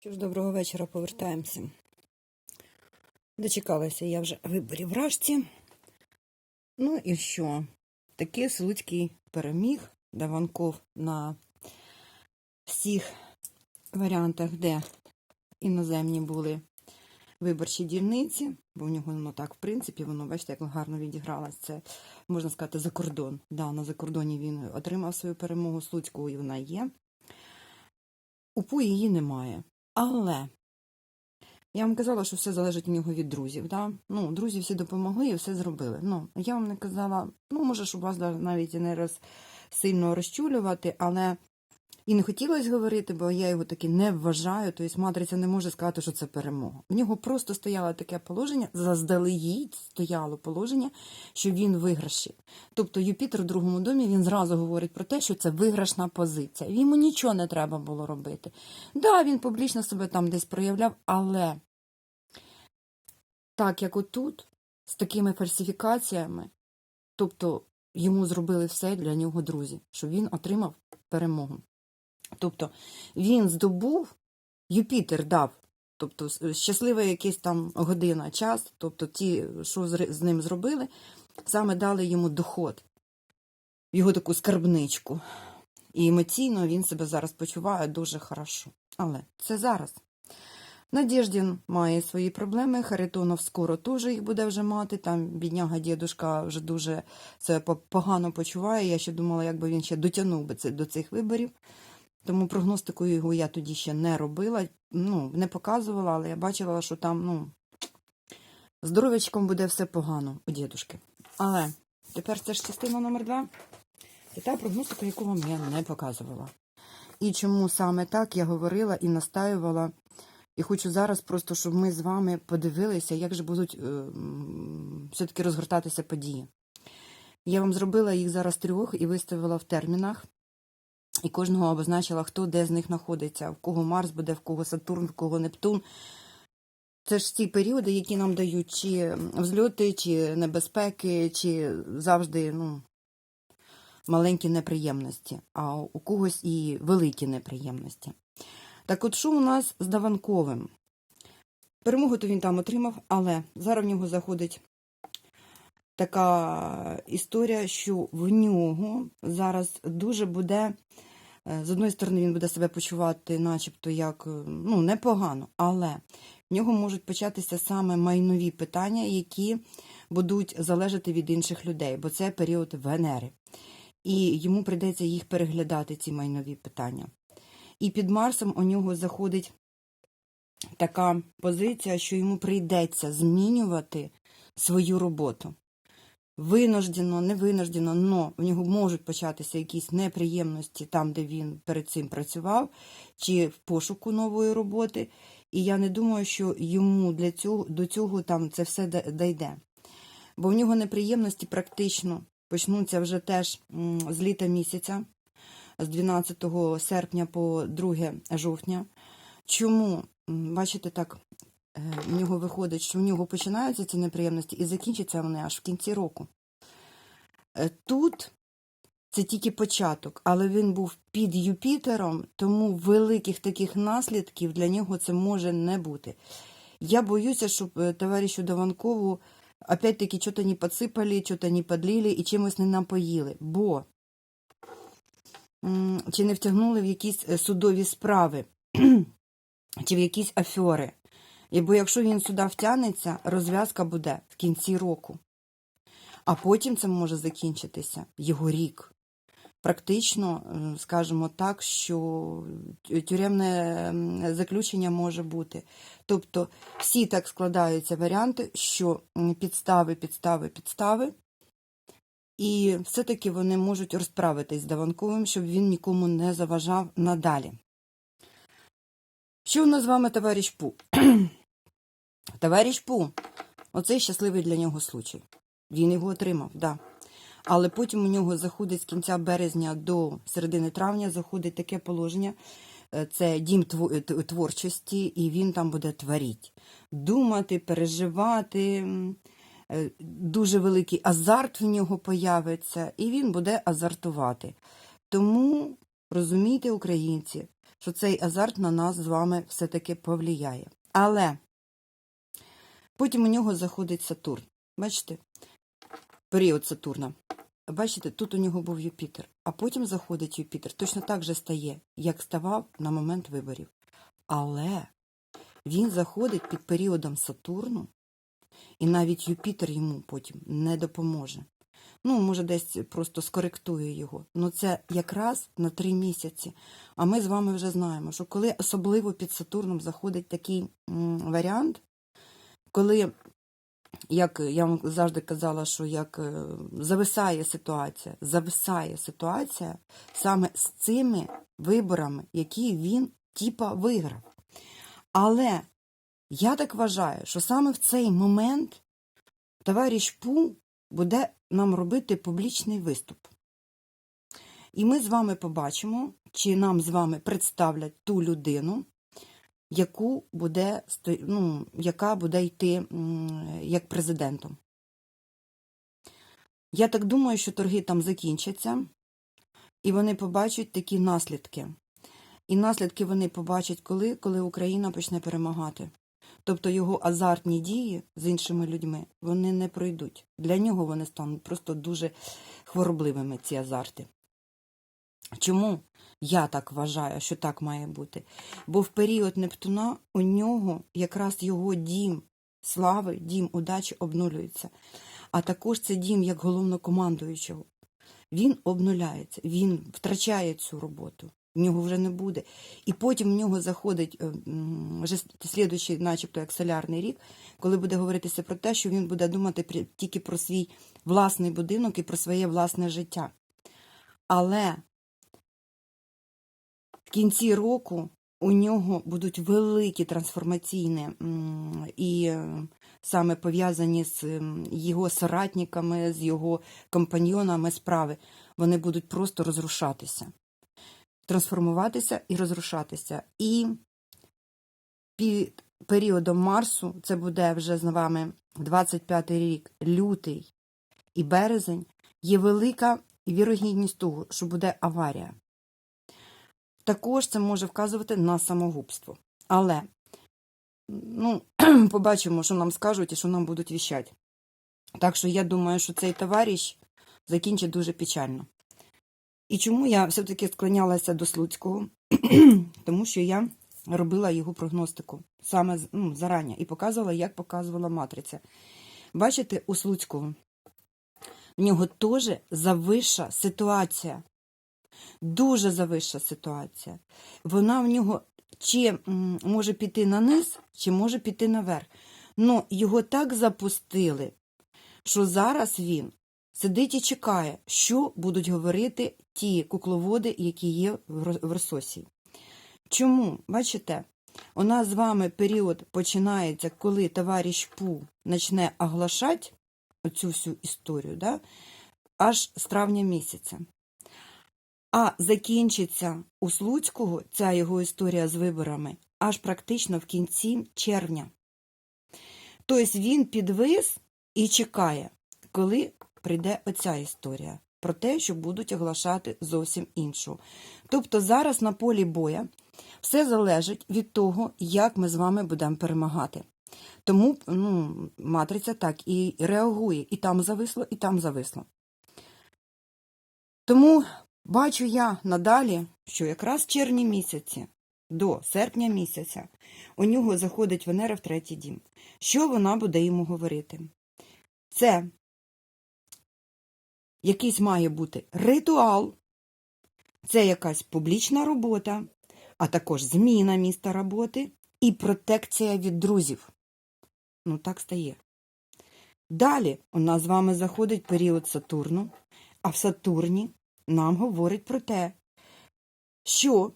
Що ж, доброго вечора, повертаємося. Дочекалася я вже виборів в Рашці. Ну і що? Таки Слуцький переміг Даванков на всіх варіантах, де іноземні були виборчі дільниці, бо в нього воно так, в принципі, воно, бачите, як гарно відігралось. Це, можна сказати, за кордон. Да, на закордоні він отримав свою перемогу Слуцького, і вона є. УПУ її немає. Але я вам казала, що все залежить в нього від друзів. Да? Ну, друзі всі допомогли і все зробили. Ну, я вам не казала, ну, може, щоб вас навіть не роз, сильно розчулювати, але і не хотілося говорити, бо я його таки не вважаю. Тобто матриця не може сказати, що це перемога. В нього просто стояло таке положення, заздалегідь стояло положення, що він виграші. Тобто Юпітер в другому домі він зразу говорить про те, що це виграшна позиція. Йому нічого не треба було робити. Да, він публічно себе там десь проявляв, але так як отут, з такими фальсифікаціями, тобто йому зробили все для нього друзі, щоб він отримав перемогу. Тобто він здобув, Юпітер дав, тобто щаслива якась там година, час, тобто ті, що з ним зробили, саме дали йому доход, його таку скарбничку. І емоційно він себе зараз почуває дуже хорошо. Але це зараз. Надєждін має свої проблеми, Харитонов скоро теж їх буде вже мати. Там бідняга дідушка вже дуже себе погано почуває. Я ще думала, якби він ще дотягнув би це до цих виборів. Тому прогностику його я тоді ще не робила, ну, не показувала, але я бачила, що там, ну, здоров'ячком буде все погано у дідушки. Але тепер це ж частина номер два. Це та прогностика, яку вам я не показувала. І чому саме так я говорила і настаювала. І хочу зараз просто, щоб ми з вами подивилися, як же будуть е, все-таки розгортатися події. Я вам зробила їх зараз трьох і виставила в термінах. І кожного обозначила, хто де з них знаходиться, в кого Марс буде, в кого Сатурн, в кого Нептун. Це ж ті періоди, які нам дають чи взльоти, чи небезпеки, чи завжди ну, маленькі неприємності, а у когось і великі неприємності. Так от що у нас з Даванковим? Перемогу то він там отримав, але зараз в нього заходить така історія, що в нього зараз дуже буде, з одної сторони, він буде себе почувати, начебто, як е, ну, непогано, але в нього можуть початися саме майнові питання, які будуть залежати від інших людей, бо це період Венери. І йому прийдеться їх переглядати, ці майнові питання. І під Марсом у нього заходить така позиція, що йому прийдеться змінювати свою роботу. Винуждено, не винуждено, но в нього можуть початися якісь неприємності там, де він перед цим працював, чи в пошуку нової роботи. І я не думаю, що йому для цього, до цього там це все дійде. Бо в нього неприємності практично почнуться вже теж з літа місяця, з 12 серпня по 2 жовтня. Чому? Бачите, так, в нього виходить, що в нього починаються ці неприємності і закінчаться вони аж в кінці року. Е, Тут це тільки початок, але він був під Юпітером, тому великих таких наслідків для нього це може не бути. Я боюся, щоб е, товаришу Даванкову опять-таки что-то не подсипали, что-то не подлили і чимось не напоїли. Бо чи не втягнули в якісь е, судові справи, чи в якісь афьори. І бо якщо він сюди втягнеться, розв'язка буде в кінці року. А потім це може закінчитися його рік. Практично, скажімо так, що тюремне заключення може бути. Тобто всі так складаються варіанти, що підстави, підстави, підстави, і все-таки вони можуть розправитись з Даванковим, щоб він нікому не заважав надалі. Що у нас з вами товариш Пу? Товариш Пу, оцей щасливий для нього случай. Він його отримав, да. Але потім у нього заходить з кінця березня до середини травня заходить таке положення. е, Це дім е, творчості, і він там буде творити. Думати, переживати. е, Дуже великий азарт в нього появиться, і він буде азартувати. Тому розумійте, українці, що цей азарт на нас з вами все-таки повлияє. Але потім у нього заходить Сатурн. Бачите? Період Сатурна. Бачите, тут у нього був Юпітер, а потім заходить Юпітер. Точно так же стає, як ставав на момент виборів. Але він заходить під періодом Сатурну, і навіть Юпітер йому потім не допоможе. Ну, може, десь просто скоректує його. Ну, це якраз на три місяці. А ми з вами вже знаємо, що коли особливо під Сатурном заходить такий варіант, коли, як я вам завжди казала, що як е, зависає ситуація, зависає ситуація саме з цими виборами, які він типа виграв. Але я так вважаю, що саме в цей момент товариш Пу буде нам робити публічний виступ. І ми з вами побачимо, чи нам з вами представлять ту людину, яку буде, ну, яка буде йти як президентом. Я так думаю, що торги там закінчаться, і вони побачать такі наслідки. І наслідки вони побачать коли, коли Україна почне перемагати. Тобто його азартні дії з іншими людьми вони не пройдуть. Для нього вони стануть просто дуже хворобливими, ці азарти. Чому я так вважаю, що так має бути? Бо в період Нептуна у нього якраз його дім слави, дім удачі обнулюється. А також це дім як головнокомандуючого. Він обнуляється, він втрачає цю роботу. В нього вже не буде. І потім в нього заходить е, слідуючий, начебто, як солярний рік, коли буде говоритися про те, що він буде думати тільки про свій власний будинок і про своє власне життя. Але в кінці року у нього будуть великі трансформаційні і е, саме пов'язані з його соратниками, з його компаньйонами справи. Вони будуть просто розрушатися трансформуватися і розрушатися. І під періодом Марсу, це буде вже з вами 25-й рік, лютий і березень, є велика вірогідність того, що буде аварія. Також це може вказувати на самогубство. Але ну, побачимо, що нам скажуть і що нам будуть віщати. Так що я думаю, що цей товариш закінчить дуже печально. І чому я все-таки склонялася до Слуцького? Тому що я робила його прогностику саме ну, зарані і показувала, як показувала матриця. Бачите, у Слуцького в нього теж завища ситуація. Дуже завища ситуація. Вона в нього чи може піти на низ, чи може піти наверх. Ну, його так запустили, що зараз він сидить і чекає, що будуть говорити ті кукловоди, які є в Ро- в Рососії. Чому? Бачите, у нас з вами період починається, коли товариш Пу почне оглашати оцю всю історію, да? аж з травня місяця. А закінчиться у Слуцького ця його історія з виборами аж практично в кінці червня. Тобто він підвис і чекає, коли прийде оця історія про те, що будуть оглашати зовсім іншу. Тобто зараз на полі боя все залежить від того, як ми з вами будемо перемагати. Тому ну, матриця так і реагує, і там зависло, і там зависло. Тому бачу я надалі, що якраз в червні місяці до серпня місяця у нього заходить Венера в третій дім. Що вона буде йому говорити? Це якийсь має бути ритуал, це якась публічна робота, а також зміна міста роботи і протекція від друзів. Ну, так стає. Далі у нас з вами заходить період Сатурну, а в Сатурні нам говорить про те, що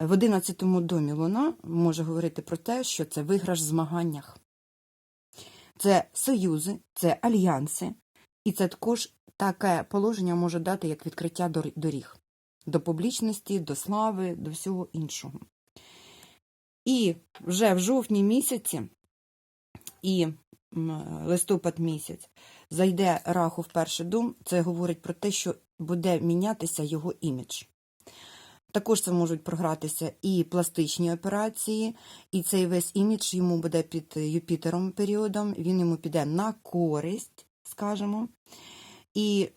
в 11 домі Луна може говорити про те, що це виграш в змаганнях. Це союзи, це альянси, і це також таке положення може дати як відкриття доріг до публічності, до слави, до всього іншого. І вже в жовтні місяці і листопад місяць зайде раху в перший дом, це говорить про те, що буде мінятися його імідж. Також це можуть програтися і пластичні операції, і цей весь імідж йому буде під Юпітером періодом, він йому піде на користь, скажімо. І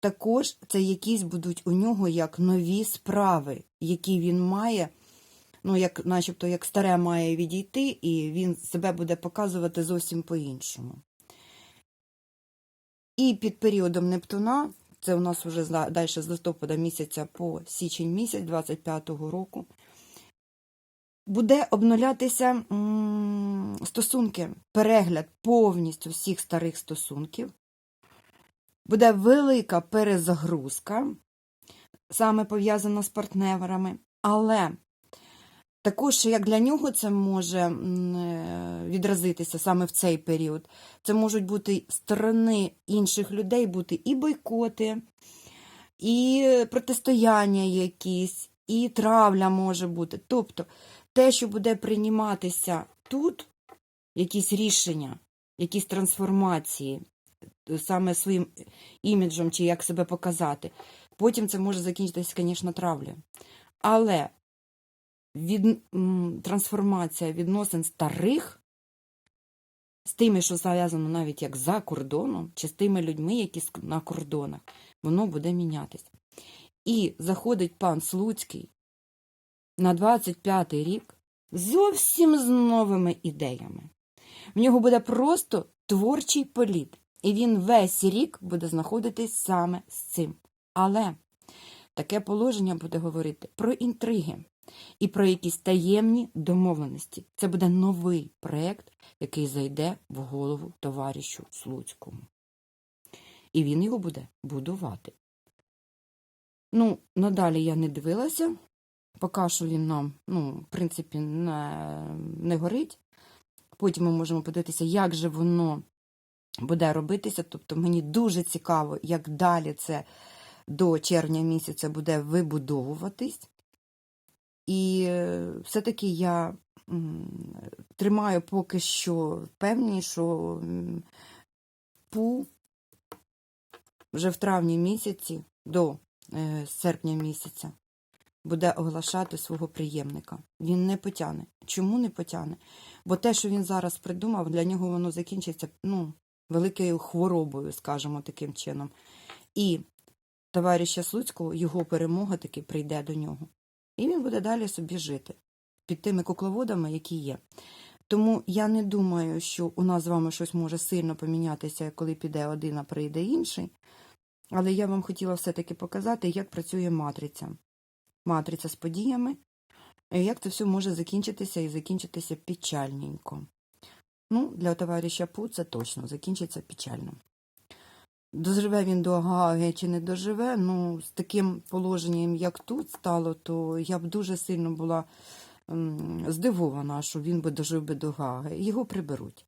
також це якісь будуть у нього як нові справи, які він має, ну, як, начебто, як старе має відійти, і він себе буде показувати зовсім по-іншому. І під періодом Нептуна, це у нас вже далі з листопада місяця по січень місяць 25-го року, буде обнулятися стосунки, перегляд повністю всіх старих стосунків. Буде велика перезагрузка, саме пов'язана з партнерами, але також, як для нього це може е, відразитися саме в цей період, це можуть бути сторони інших людей бути і бойкоти, і протистояння якісь, і травля може бути. Тобто те, що буде прийматися тут, якісь рішення, якісь трансформації, саме своїм іміджем, чи як себе показати, потім це може закінчитися, звісно, травлею. Але від, трансформація відносин старих з тими, що зав'язано навіть як за кордоном, чи з тими людьми, які на кордонах, воно буде мінятися. І заходить пан Слуцький на 25-й рік зовсім з новими ідеями. В нього буде просто творчий політ, і він весь рік буде знаходитись саме з цим. Але таке положення буде говорити про інтриги і про якісь таємні домовленості. Це буде новий проєкт, який зайде в голову товаришу Слуцькому. І він його буде будувати. Ну, надалі я не дивилася, поки що він нам, ну, в принципі, не, не горить. Потім ми можемо подивитися, як же воно буде робитися. Тобто мені дуже цікаво, як далі це до червня місяця буде вибудовуватись. І е, все-таки я тримаю поки що певні, що ПУ вже в травні місяці до е, серпня місяця буде оглашати свого приємника. Він не потягне. Чому не потягне? Бо те, що він зараз придумав, для нього воно закінчиться ну, великою хворобою, скажімо таким чином. І товариша Слуцького, його перемога таки прийде до нього. І він буде далі собі жити під тими кукловодами, які є. Тому я не думаю, що у нас з вами щось може сильно помінятися, коли піде один, а прийде інший. Але я вам хотіла все-таки показати, як працює матриця. Матриця з подіями, і як це все може закінчитися і закінчитися печальненько. Ну, для товариша Пу це точно закінчиться печально. Доживе він до Гаги чи не доживе, ну, з таким положенням, як тут стало, то я б дуже сильно була здивована, що він би дожив би до Гаги. Його приберуть.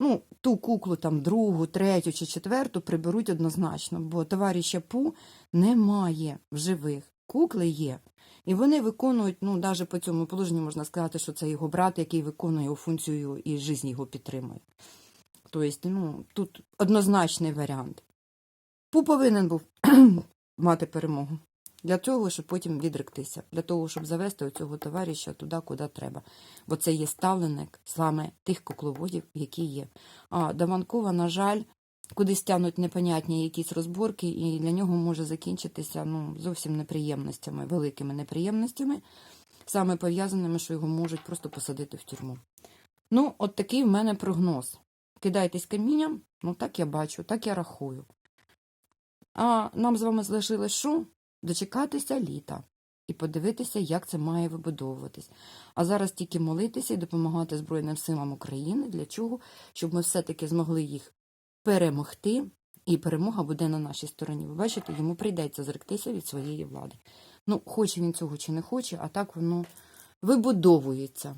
Ну, ту куклу там другу, третю чи четверту приберуть однозначно, бо товариша Пу немає в живих. Кукли є. І вони виконують, ну, навіть по цьому положенню можна сказати, що це його брат, який виконує його функцію і життя його підтримує. Тобто, ну, тут однозначний варіант. Пу повинен був мати перемогу. Для того, щоб потім відректися, для того, щоб завести цього товариша туди, куди треба. Бо це є ставленик саме тих кукловодів, які є. А Даванкова, на жаль, кудись тягнуть непонятні якісь розборки, і для нього може закінчитися ну, зовсім неприємностями, великими неприємностями, саме пов'язаними, що його можуть просто посадити в тюрму. Ну, от такий в мене прогноз. Кидайтесь камінням, ну так я бачу, так я рахую. А нам з вами залишилось що? Дочекатися літа і подивитися, як це має вибудовуватись. А зараз тільки молитися і допомагати Збройним силам України для чого? Щоб ми все-таки змогли їх перемогти, і перемога буде на нашій стороні. Ви бачите, йому прийдеться зректися від своєї влади. Ну, хоче він цього чи не хоче, а так воно вибудовується.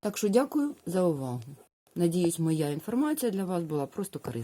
Так що дякую за увагу. Надіюсь, моя інформація для вас була просто корисна.